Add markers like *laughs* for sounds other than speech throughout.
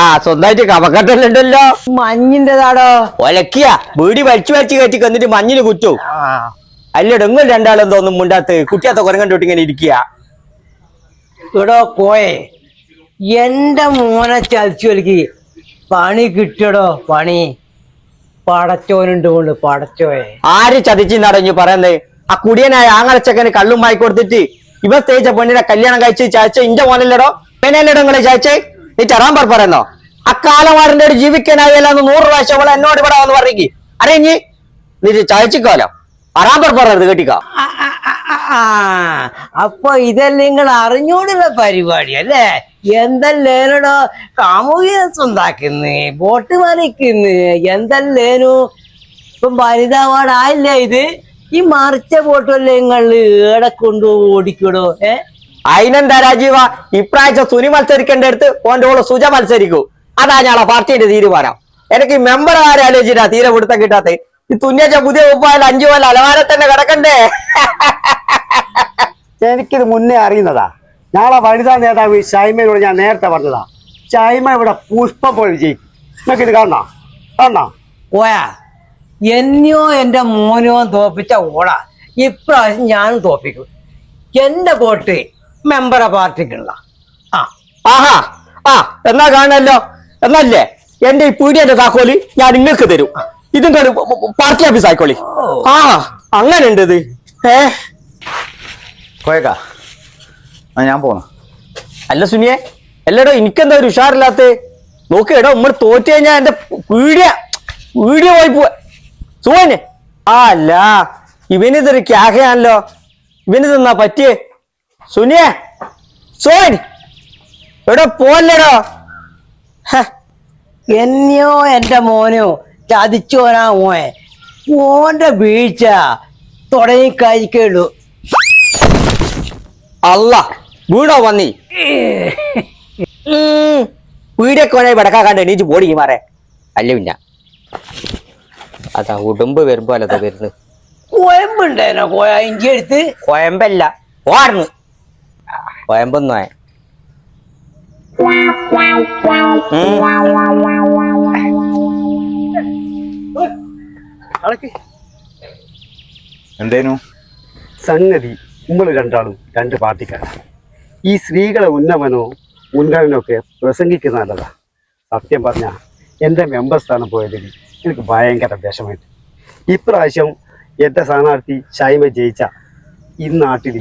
ആ സ്വന്തമായിട്ട് കവക്കട്ടല്ലുണ്ടല്ലോ മഞ്ഞിന്റെതാടോ ഒലക്കിയ. വീടി വലിച്ചു വലിച്ചു കയറ്റി കന്നിട്ട് മഞ്ഞിന് കുത്തു. അല്ലട നിങ്ങൾ രണ്ടാളും തോന്നും മുണ്ടാത്ത്. കുട്ടിയാത്ത കുരങ്ങണ്ടോട്ട് ഇങ്ങനെ ഇരിക്കുക. ഇടോ കോയെ എന്റെ മോനെ ചതിച്ചു വലിക്ക് പണി കിട്ടിയടോ പണി. പടച്ചോനുണ്ട് കൊണ്ട് പടച്ചോയെ. ആര് ചതിച്ചെന്നടഞ്ഞു പറയുന്നത് ആ കുടിയനായ ആങ്ങളച്ചക്കന് കള്ളും വായി കൊടുത്തിട്ട് ഇവ തേച്ച പെണ്ണിനെ കല്യാണം കഴിച്ച് ചായച്ച ഇന്റെ മോനല്ലടോ? പെണ്ണല്ലടോ നിങ്ങളെ ചായച്ചേ നീ ചറാൻ പറഞ്ഞോ പറയുന്നോ? അക്കാലമാരന്റെ ഒരു ജീവിക്കാനായല്ലാന്ന് നൂറ് പ്രാവശ്യം അവളെ എന്നോട് ഇവിടെ വന്ന് പറയ്ക്ക് അറിയഞ്ഞി നീ ചായച്ചിക്കോലോ? അറാമ്പർ പറയരുത് കേട്ടിക്കോ. അപ്പൊ ഇതെല്ലാം നിങ്ങൾ അറിഞ്ഞോണ്ടുള്ള പരിപാടി അല്ലേ? എന്തല്ലേനടോ കാമുകിയെ സ്വന്താക്കുന്നു ബോട്ട് വലിക്കുന്നു എന്തല്ലേനു ഇപ്പം വനിതാവാടായില്ലേ ഇത്? ഈ മറിച്ച ബോട്ടല്ലേ നിങ്ങൾ ഏടെ കൊണ്ടു ഓടിക്കടോ ഏ? അതിനെന്താ രാജീവ? ഇപ്രാവശ്യം സുനി മത്സരിക്കേണ്ട അടുത്ത് ഓന്റെ ഓൾ സുജ മത്സരിക്കൂ. അതാ ഞങ്ങളെ പാർട്ടിന്റെ തീരുമാനം. എനിക്ക് മെമ്പർ ആരെ ആലോചിച്ചിട്ടാ തീരെ പിടുത്തം കിട്ടാത്ത ഈ തുന്നിയച്ച പുതിയ ഉപ്പായാലും അഞ്ചു പോലെ അലമാര തന്നെ കിടക്കണ്ടേ? എനിക്കിത് മുന്നേ അറിയുന്നതാ. നാളെ വനിതാ നേതാവ് ഷൈമയോട് ഞാൻ നേരത്തെ പറഞ്ഞതാ. ഷൈമ ഇവിടെ പുഷ്പം പോലെ വിജയിക്കും നിങ്ങൾക്ക് ഇത് കാണണോ കാണണോ പോയാ? എന്നെയോ എന്റെ മോനോ തോപ്പിച്ച ഓടാ ഇപ്രാവശ്യം ഞാനും തോപ്പിക്കും. എന്റെ വോട്ട് മെമ്പറെ പാർട്ടിക്കുള്ള ആ ആഹാ ആ എന്നാ കാണല്ലോ എന്നല്ലേ? എന്റെ ഈ പീടിയന്റെ താക്കോൽ ഞാൻ നിങ്ങൾക്ക് തരും. ഇതും കണ്ട് പാർട്ടി ഓഫീസ് ആയിക്കോളി. ആ അങ്ങനെ ഉണ്ട് ഇത്. ഏ? കോയക്കാ ഞാൻ പോണു. അല്ല സുനിയെ അല്ലടോ എനിക്കെന്താ ഒരു ഉഷാറില്ലാത്ത? നോക്കി എടോ നമ്മൾ തോറ്റു കഴിഞ്ഞാൽ എന്റെ പീടിയ പീടിയ പോയി പോവാ. സുഖന്നെ ആ അല്ല ഇവനിതൊരു ക്യാഹയാണല്ലോ. ഇവനിതെന്നാ പറ്റിയേ? സുനിയെ സോൻ എടോ പോലടോ എന്നെയോ എന്റെ മോനോ ചതിച്ചോനാ മോയെ മോന്റെ വീഴ്ച തുടങ്ങി കഴിക്കുള്ളൂ അല്ല വീടോ വന്നി? വീഡിയോ കോണായി വടക്കാണ്ട് എണീച്ച് പോടി മാറേ. അല്ല പിന്നെ. അതാ ഉടുമ്പ് വരുമ്പോ അല്ലതാ വരുന്നത്. കോയമ്പുണ്ടേനോ കോയ? ഇഞ്ചി എടുത്ത്. കോയമ്പല്ല ഓർന്ന് കോയമ്പൊന്നും ആയ എന്തേനു? സംഗതി നമ്മൾ രണ്ടാളും രണ്ട് പാർട്ടിക്കാരാണ് ഈ സ്ത്രീകളെ ഉന്നമനോ മുൻഗണനയോ ഒക്കെ പ്രസംഗിക്കുന്ന നല്ലതാ. സത്യം പറഞ്ഞ എന്റെ മെമ്പർ സ്ഥാനം പോയതിൽ എനിക്ക് ഭയങ്കര വിഷമായിട്ട് ഇപ്രാവശ്യം എന്റെ സ്ഥാനാർത്ഥി ഷൈമ ജയിച്ച ഈ നാട്ടിൽ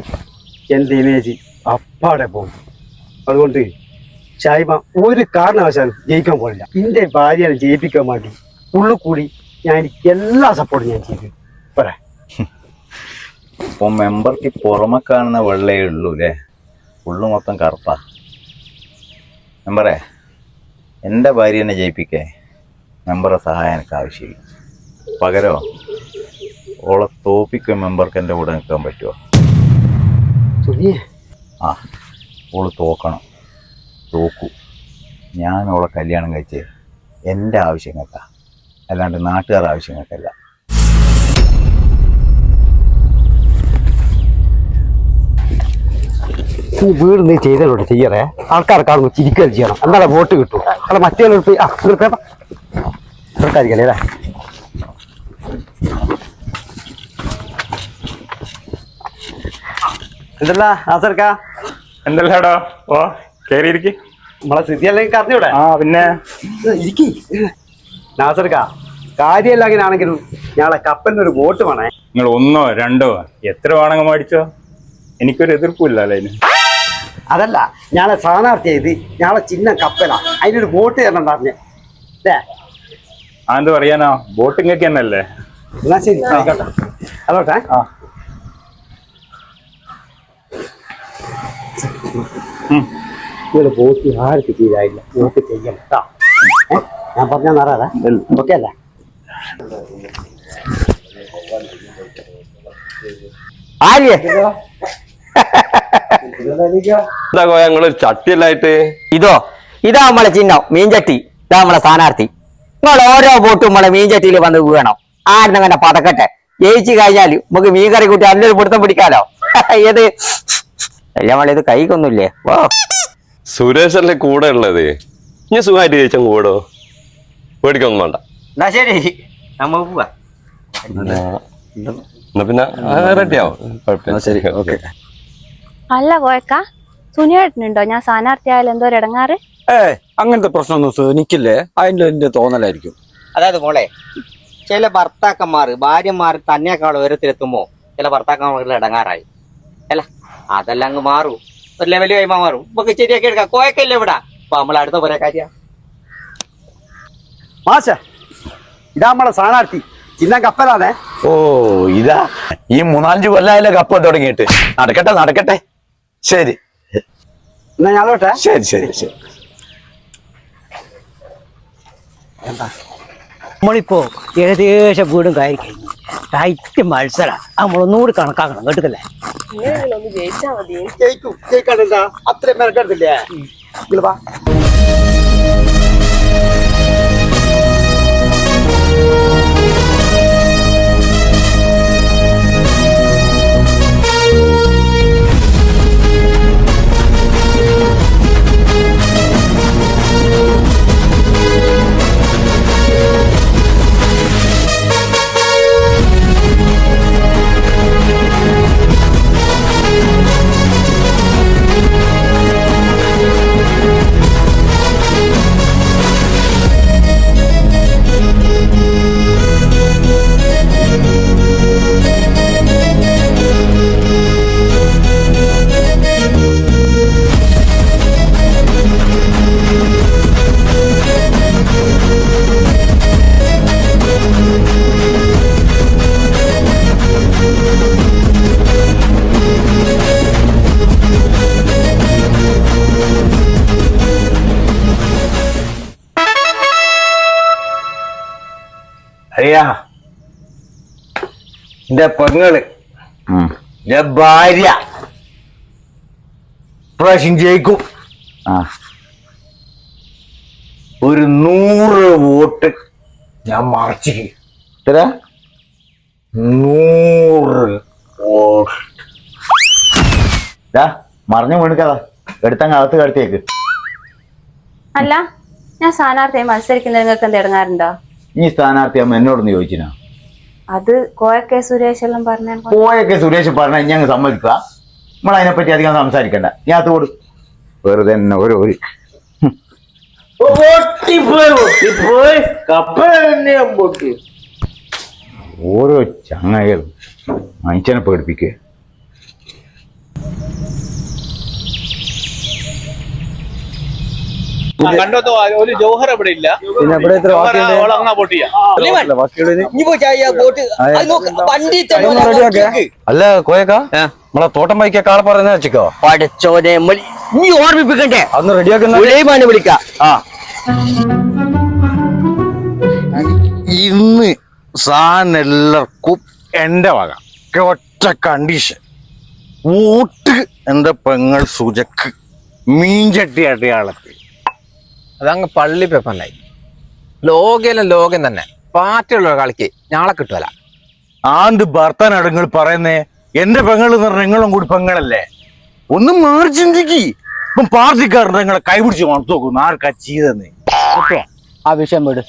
എന്റെ ഇമേജ് അപ്പാടെ പോകും. അതുകൊണ്ട് ചായ്മ ഒരു കാരണവശാലും ജയിക്കാൻ പോലില്ല എന്റെ ഭാര്യനെ ജയിപ്പിക്കാൻ വേണ്ടി ഉള്ളു കൂടി ഞാൻ എനിക്ക് എല്ലാ സപ്പോർട്ടും ഞാൻ ചെയ്തു. പറയാം ഇപ്പൊ മെമ്പർക്ക് പുറമെ കാണുന്ന വെള്ളേ ഉള്ളൂ അല്ലേ ഉള്ളു മൊത്തം കറുപ്പാ. മെമ്പറേ എന്റെ ഭാര്യനെ ജയിപ്പിക്കേ. മെമ്പറെ സഹായം എനിക്ക് ആവശ്യമില്ല. പകരോ? ഓളെ തോപ്പിക്കും മെമ്പർക്ക് എന്റെ കൂടെ നിൽക്കാൻ പറ്റുമോ സുനിയേ ആ ഓൾ തോക്കണം. തോക്കൂ. ഞാൻ ഓളെ കല്യാണം കഴിച്ച് എന്റെ ആവശ്യങ്ങൾക്കാ. അല്ലാണ്ട് നാട്ടുകാർ ആവശ്യങ്ങൾക്കല്ല. വീട് നീ ചെയ്തല്ലോട്ട് ചെയ്യറേ? ആൾക്കാരെ കാണുമ്പോൾ ചിരിക്കുകയും ചെയ്യണം. എന്നാലേ വോട്ട് കിട്ടും. അല്ല മറ്റേ ആ പേപ്പർ ഇവർക്കായിരിക്കല്ലേ അല്ലേ? എന്തല്ല നാസർക്ക എന്തല്ലാടോ? ഓ കേറിയിരിക്ക്. നമ്മളെ സ്ഥിതി അല്ലെങ്കിൽ കറിഞ്ഞൂടെ ആ പിന്നെ? ഇരിക്കി. നാസർക്ക കാര്യമല്ല അങ്ങനെ ആണെങ്കിലും ഞങ്ങളെ കപ്പലിന് ഒരു ബോട്ട് വേണേ. നിങ്ങൾ ഒന്നോ രണ്ടോ എത്ര വേണമെങ്കിൽ മേടിച്ചോ? എനിക്കൊരു എതിർപ്പില്ല അല്ലേ അതിന്? അതല്ല ഞങ്ങളെ സ്ഥാനാർത്ഥി ചെയ്ത് ഞങ്ങളെ ചിഹ്നം കപ്പലാ. അതിനൊരു ബോട്ട് തരണം പറഞ്ഞേ അല്ലേ ആ എന്ത് പറയാനോ? ബോട്ടിങ്ങൊക്കെ തന്നെയല്ലേ? എന്നാ ശരി ആയിക്കോട്ടെ. അതോട്ടെ. ആ. നിങ്ങൾ വോട്ട് ആർക്ക് ചെയ്തായില്ല പോക്ക് ചെയ്യണം കേട്ടോ? ഞാൻ പറഞ്ഞാൽ നറാതെ ഓക്കെ അല്ല? ആര്യ? എന്താ കോയ? ഞങ്ങളൊരു ചട്ടിയല്ലായിട്ട്. ഇതോ? ഇതാ നമ്മളെ ചിഹ്നം മീൻചട്ടി. ഇതാ നമ്മളെ സ്ഥാനാർത്ഥി. നിങ്ങൾ ഓരോ ബോട്ടും നമ്മളെ മീൻചട്ടിയിൽ വന്ന് വീണം ആരും അങ്ങനെ പതക്കട്ടെ? ജയിച്ചു കഴിഞ്ഞാൽ നമുക്ക് മീൻ കറി കൂട്ടി നല്ലൊരു പിടുത്തം പിടിക്കാലോ? *laughs* ഏത്? അല്ല ഇത് കൈക്കൊന്നുമില്ലേ ഓ സുരേഷ് അല്ലേ കൂടെ ഉള്ളത്? ഇനി സുഖമായിട്ട് ജയിച്ചങ്ങ് കൂടോ? പേടിക്കൊന്നും വേണ്ട. എന്നാ ശരി. നമ്മ പോവാ. എന്നാ പിന്നെ റെഡിയാവും ശരി. ഓക്കെ. അല്ല കോയക്ക സുനിയേട്ടനുണ്ടോ? ഞാൻ സ്ഥാനാർത്ഥിയായാലും എന്തോ ഒരു ഇടങ്ങാറ്? ഏ അങ്ങനത്തെ പ്രശ്നമൊന്നും എനിക്കില്ലേ. അതിന്റെ എന്റെ തോന്നലായിരിക്കും. അതായത് മോളെ ചില ഭർത്താക്കന്മാർ ഭാര്യമാർ തന്നെക്കാൾ ഉയരത്തിലെത്തുമ്പോ ചില ഭർത്താക്കന്മാർ ഇടങ്ങാറായി. അല്ല അതെല്ലാം അങ്ങ് മാറും. ഒരു ലെവലി കഴിയുമ്പോ മാറും. നമുക്ക് ശരിയാക്കി എടുക്കാം. കോയക്കല്ലേ ഇവിടെ? അപ്പൊ നമ്മൾ അടുത്ത പോലെ കാര്യ. മാഷ ഇതാ നമ്മളെ സ്ഥാനാർത്ഥി. ചിന്ന കപ്പലാണേ. ഓ ഇതാ. ഈ മൂന്നാലഞ്ച് കൊല്ലായാലും കപ്പ തുടങ്ങിയിട്ട്. നടക്കട്ടെ നടക്കട്ടെ. ശരി. എന്നാ ഞാനോട്ടെ ശരി ശരി ശരി. നമ്മളിപ്പോ ഏകദേശം വീടും കയറി കഴിഞ്ഞു. ടൈറ്റ് മത്സര. നമ്മളൊന്നുകൂടി കണക്കാക്കണം. കേട്ടില്ലേ ജയിക്കും. ജയിക്കാണെന്താ അത്രയും മെനക്കെടുത്തില്ലേ? ഇങ്ങൾ വാ. അറിയാ എന്റെ പെങ്ങൾ. എന്റെ ഭാര്യ. പ്രാവശ്യം ജയിക്കും. ആ. ഒരു നൂറ് വോട്ട് ഞാൻ മറച്ചു. ഇത്ര നൂറ് വോട്ട്. മറിഞ്ഞു വീണിക്കതാ എടുത്തങ്ങ് അകത്ത് കടത്തിയേക്ക്. അല്ല ഞാൻ സ്ഥാനാർത്ഥിയെ മത്സരിക്കുന്ന നിങ്ങൾക്ക് എന്ത് ഇടങ്ങാറുണ്ടോ? ഈ അമ്മ എന്നോടൊന്ന് ചോദിച്ചിനാ? അത് കോയക്കെ സുരേഷ് എല്ലാം പറഞ്ഞ കോയക്കെ സുരേഷ് പറഞ്ഞ ഞങ്ങൾ സമ്മതിക്കുക. നമ്മൾ അതിനെപ്പറ്റി അധികം സംസാരിക്കണ്ട. ഞാൻ അത് കൊടു വെറുതെ തന്നെ ഒരു ഒരു ഓരോ ചങ്ങകളും മനുഷ്യനെ പേടിപ്പിക്കുക. കണ്ടോ ഒരു ജോഹർ ഇവിടെ ഇല്ല. പിന്നെ ഇവിടെ ഇത്ര ബാക്കിയുണ്ട്? ഓൾ അങ്ങനെ വോട്ട് അല്ല, കോയക്ക? നമ്മളെ തോട്ടം വൈക്ക കാളെ പറഞ്ഞ വെച്ചോ പഠിച്ചോനെ നീ ഓർമ്മിപ്പിക്കണ്ടേ? അന്ന് റെഡിയാക്കുന്ന വിളിക്കാം. ആ. ഇന്ന് സാധനം എല്ലാവർക്കും എന്റെ വക. ഒറ്റ കണ്ടീഷൻ ഊട്ട് എന്റെ പെങ്ങൾ സുജക്ക് മീൻചട്ടി അടയാളത്തിൽ. അതങ്ങ് പള്ളി പേപ്പറിലായി ലോകയിലും ലോകം തന്നെ. പാറ്റുള്ള കളിക്ക് ഞാളെ കിട്ടുമല്ല ആണ്ട് ഭർത്താനടങ്ങൾ പറയുന്നേ. എന്റെ പെങ്ങൾ എന്ന് പറഞ്ഞ നിങ്ങളും കൂടി പെങ്ങളല്ലേ? ഒന്നും മാറി ചിന്തിക്ക്. ഇപ്പം പാർട്ടിക്കാരുടെ നിങ്ങളെ കൈപിടിച്ച് മണത്തു നോക്കുന്നു. ആർക്കാ ചെയ്തെന്ന് ആ വിഷയം വിട്.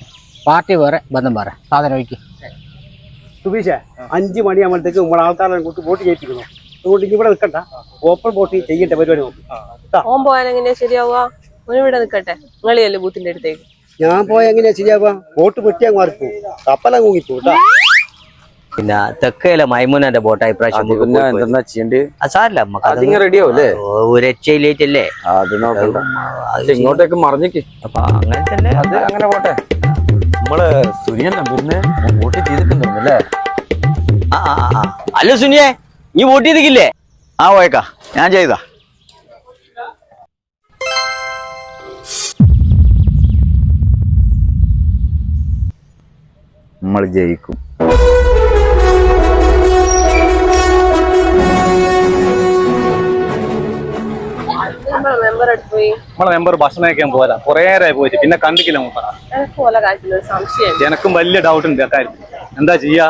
പാർട്ടി വേറെ ബന്ധം വേറെ. സാധനം ഒഴിക്കും. സുബീഷേ അഞ്ച് മണിയാകുമ്പോഴത്തേക്ക് നമ്മളെ ആൾക്കാരെ കൂട്ടി വോട്ട് ചെയ്യിപ്പിക്കുന്നു. അതുകൊണ്ട് ഇവിടെ നിൽക്കണ്ട. ഓപ്പൺ വോട്ട് ചെയ്യേണ്ട പരിപാടി നോക്കും. ശരിയാവുക? ഇവിടെ നിൽക്കട്ടെ നിങ്ങളിയല്ലേ ബൂത്തിന്റെ അടുത്തേക്ക്. ഞാൻ പോയ എങ്ങനെയാ ശരിയാവുക ബോട്ട് പൊട്ടിയാ മാറിപ്പോവും കപ്പല കൂങ്ങിപ്പോട്ടാ പിന്നെ തെക്കയിലെ മൈമൂനന്റെ ബോട്ടായി പ്രാവശ്യം അത് പിന്നെ ചെയ്യണ്ട്? സാറില്ല നമുക്ക് അതിങ്ങനെ റെഡി ആവൂലേ? ഒരു രക്ഷയിലേറ്റല്ലേ അത് നോക്കണ്ട. പക്ഷെ ഇങ്ങോട്ടേക്ക് മറിഞ്ഞിക്ക്. അപ്പൊ അങ്ങനെ തന്നെ അത് അങ്ങനെ പോട്ടെ. നമ്മൾ സുനിയൻ പിന്നെ വോട്ട് ചെയ്തിട്ടുണ്ടോ അല്ലേ? ആ, ആ, ആ, ആ. അല്ല സുനിയെ നീ വോട്ട് ചെയ്തിക്കില്ലേ? ആ പോയക്കാ. ഞാൻ ചെയ്താ. നമ്മൾ ജയിക്കും. മെമ്പർ അടുത്ത് പോയി. നമ്മളെ മെമ്പർ ഭക്ഷണം കഴിക്കാൻ പോരാ. കുറേ നേരമായി പോയിട്ട്. പിന്നെ കണ്ടിക്കില്ല മൂപ്പറ എനിക്ക് വലിയ ഡൗട്ട് ഉണ്ട് അക്കാര്യം എന്താ ചെയ്യാ?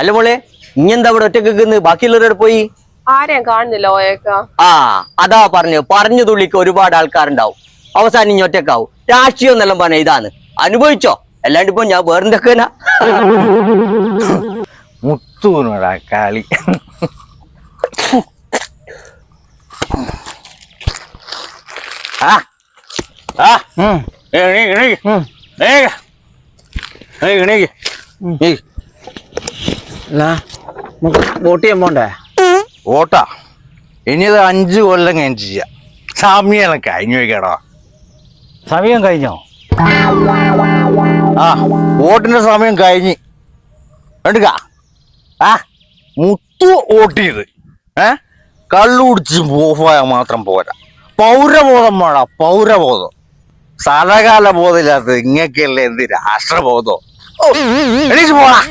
അല്ല മോളെ ഇനി എന്താ ഇവിടെ ഒറ്റയ്ക്ക് ബാക്കിയുള്ളവരോട് പോയി? ആരെയും കാണുന്നില്ല ഓയേക്ക ആ അതാ പറഞ്ഞു പറഞ്ഞു തുള്ളിക്ക് ഒരുപാട് ആൾക്കാരുണ്ടാവും. അവസാനം ഇങ്ങോട്ടേക്കാവും രാഷ്ട്രീയം എന്നെല്ലാം പറഞ്ഞ ഇതാണ്. അനുഭവിച്ചോ? അല്ലാണ്ട് ഇപ്പൊ ഞാൻ വേറെന്തൊക്കെനാ? മുത്തൂനോടാ കളി. ആ. ആ. വോട്ട് ചെയ്യാൻ പോണ്ടേ? വോട്ടാ. ഇനി അത് അഞ്ചു കൊല്ലം കഴിഞ്ഞ് ചെയ്യാം. സമയം കഴിഞ്ഞു വയ്ക്കടോ സമയം കഴിഞ്ഞോ? ആ വോട്ടിന്റെ സമയം കഴിഞ്ഞ്. എടുക്ക ആ മുത്തു വോട്ട് ചെയ്ത് ഏ കള്ളുടിച്ച് ഓഫായാൽ മാത്രം പോരാ. പൗരബോധം വേണം പൗരബോധം. സ്ഥലകാല ബോധമില്ലാത്തത് ഇങ്ങക്കല്ലേ എന്ത് രാഷ്ട്രബോധം? എണീച്ച് പോടാ.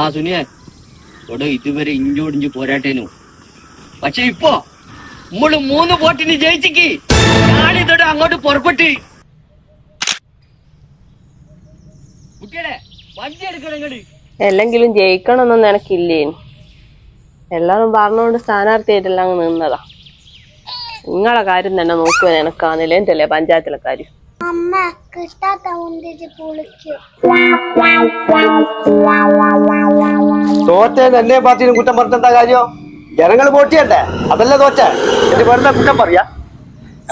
ആ സുനിയെ. ഇവിടെ ഇതുവരെ ഇഞ്ചോടിഞ്ച് പോരാട്ടേനു. പക്ഷെ ഇപ്പോ നമ്മൾ മൂന്ന് വോട്ടിന് ജയിച്ചിക്ക്. ഞാനിതോടെ അങ്ങോട്ട് പുറപ്പെട്ട്. കുട്ടികളെ വണ്ടി എടുക്കണം ഇങ്ങട്. അല്ലെങ്കിലും ജയിക്കണമെന്നൊന്നും എനക്കില്ലേ എല്ലാരും അങ്ങ് നിന്നതാ. നിങ്ങളെ കാര്യം തന്നെ നോക്കുവാൻ എനക്കാന്നില്ല എന്തല്ലേ പഞ്ചായത്തിലെ കാര്യം. അമ്മ കിട്ടാത്ത തോറ്റ എന്നെ പാർട്ടിനും കുറ്റം പറഞ്ഞെന്താ കാര്യം? ജനങ്ങൾ വോട്ട് ചെയ്യണ്ടേ? അതല്ലേ തോറ്റ? എന്റെ വെറുതെ കുറ്റം പറയാ.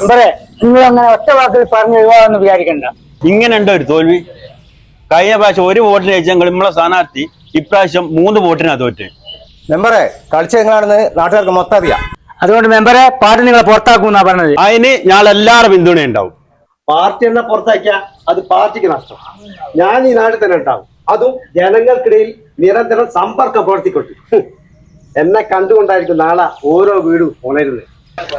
എമ്പറേ നിങ്ങൾ അങ്ങനെ ഒറ്റ വാക്കിൽ പറഞ്ഞു ഒഴിവാന്ന് വിചാരിക്കണ്ട. ഇങ്ങനെ ഉണ്ടോ ഒരു തോൽവി? കഴിഞ്ഞ പ്രാവശ്യം ഒരു വോട്ടിന് ജയിച്ചെങ്കിൽ നമ്മളെ സ്ഥാനാർത്ഥി ഇപ്രാവശ്യം മൂന്ന് വോട്ടിനാ തോറ്റ്. മെമ്പറെ കളിച്ച നിങ്ങളാണെന്ന് നാട്ടുകാർക്ക് മൊത്തം അറിയാം. അതുകൊണ്ട് മെമ്പറെ പാർട്ടി നിങ്ങളെ പുറത്താക്കും പറഞ്ഞത്. അതിന് ഞങ്ങൾ എല്ലാവരുടെ പിന്തുണ ഉണ്ടാവും പാർട്ടി എന്നെ പുറത്താക്കിയാ? അത് പാർട്ടിക്ക് നഷ്ടം. ഞാൻ ഈ നാട്ടിൽ തന്നെ ഉണ്ടാവും. അതും ജനങ്ങൾക്കിടയിൽ നിരന്തരം സമ്പർക്കം പ്രവർത്തിക്കൊട്ടു എന്നെ കണ്ടുകൊണ്ടായിരിക്കും നാളെ ഓരോ വീടും ഉണരുന്നത്.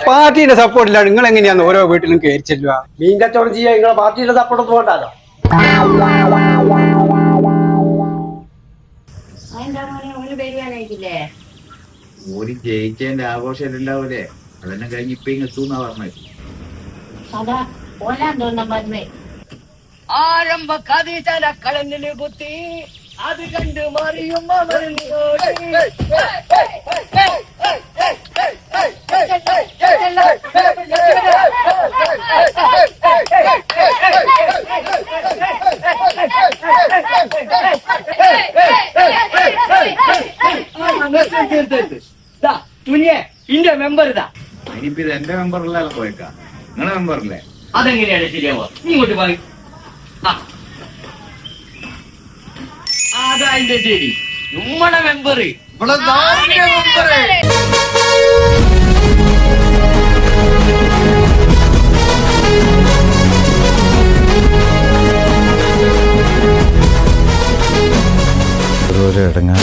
പാർട്ടിയുടെ സപ്പോർട്ടിലാണ് നിങ്ങൾ എങ്ങനെയാണ് ഓരോ വീട്ടിലും കയറി ചെല്ലുക? മീൻ കച്ചവടം ചെയ്യാൻ നിങ്ങളെ പാർട്ടിയുടെ സപ്പോർട്ട് പോകണ്ടല്ലോ ഒരു ജയിച്ചതിന്റെ ആഘോഷം ഉണ്ടാവൂലേ? അതെന്നെ കഴിഞ്ഞ് ഇപ്പൊ ഇങ്ങ് എത്തൂന്നാ പറഞ്ഞത് ആരംഭ കഥീചന കളഞ്ഞിന് കുത്തി അത് കണ്ട് മറിയും തുനിയെ ഇന്റെ മെമ്പർ ഇതാ ഇനിയിപ്പോ ഇത് എന്റെ മെമ്പറിലല്ല പോയേക്കാം നിങ്ങളെ മെമ്പറില്ലേ അതെങ്ങനെയാണ് ശരിയാവുക? നീ ഇങ്ങോട്ട് പറയും അതാ എന്റെ ശരി. നമ്മുടെ മെമ്പർ ഇവിടെ ഇടങ്ങാ